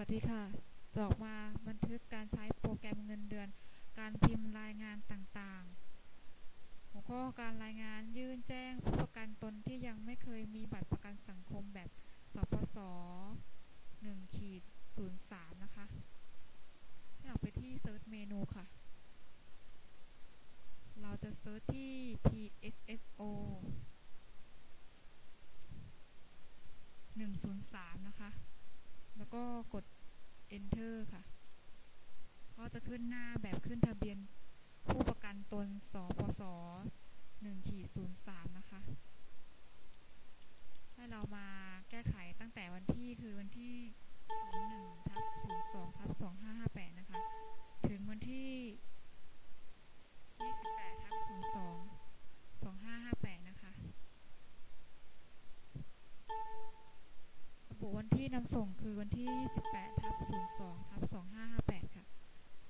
วัสดีค่ะ จอกมาบันทึกการใช้โปรแกรมเงินเดือน การพิมพ์รายงานต่างๆ หัวข้อการรายงานยื่นแจ้งผู้ประกันตนที่ยังไม่เคยมีบัตรประกันสังคมแบบสปส1ขีด03 นะคะให้เราไปที่ Search เมนูค่ะ เราจะเซิร์ชที่ PSSO 103 นะคะ แล้วก็กด enter ค่ะ ก็จะขึ้นหน้าแบบขึ้นทะเบียนผู้ประกันตนสปส1ขีด03 นะคะ ให้เรามาแก้ไขตั้งแต่วันที่คือวันที่ 01ทับ02ทับ2558นะคะ นำส่งคือวันที่28ทับ02ทับ2558 ค่ะ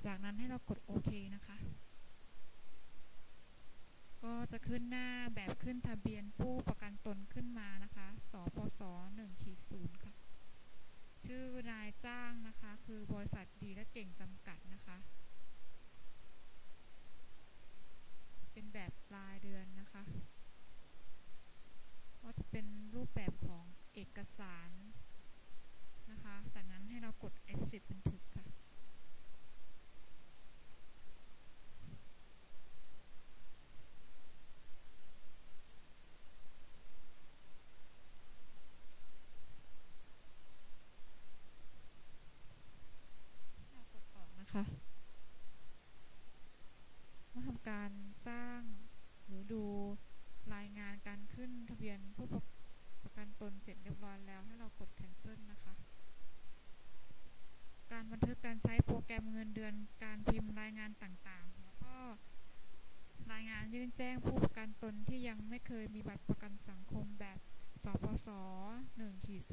จากนั้นให้เรากดโอเคนะคะ ก็จะขึ้นหน้าแบบขึ้นทะเบียนผู้ประกันตนขึ้นมานะคะสปส1ขีด0ค่ะ ชื่อนายจ้างนะคะ คือบริษัทดีและเก่งจำกัดนะคะ เป็นแบบรายเดือนนะคะ ก็จะเป็นรูปแบบของเอกสารนะคะ จากนั้นให้เรากด exit บันทึกค่ะ เรากดออกนะคะ เมื่อทำ การสร้างหรือดูรายงานการขึ้นทะเบียนผู้ประกันตนเสร็จเรียบร้อยแล้วให้เรากด cancel นะคะ การบันทึกการใช้โปรแกรมเงินเดือนการพิมพ์รายงานต่างๆ แล้วก็รายงานยื่นแจ้งผู้ประกันตนที่ยังไม่เคยมีบัตรประกันสังคมแบบสปส1ขีด03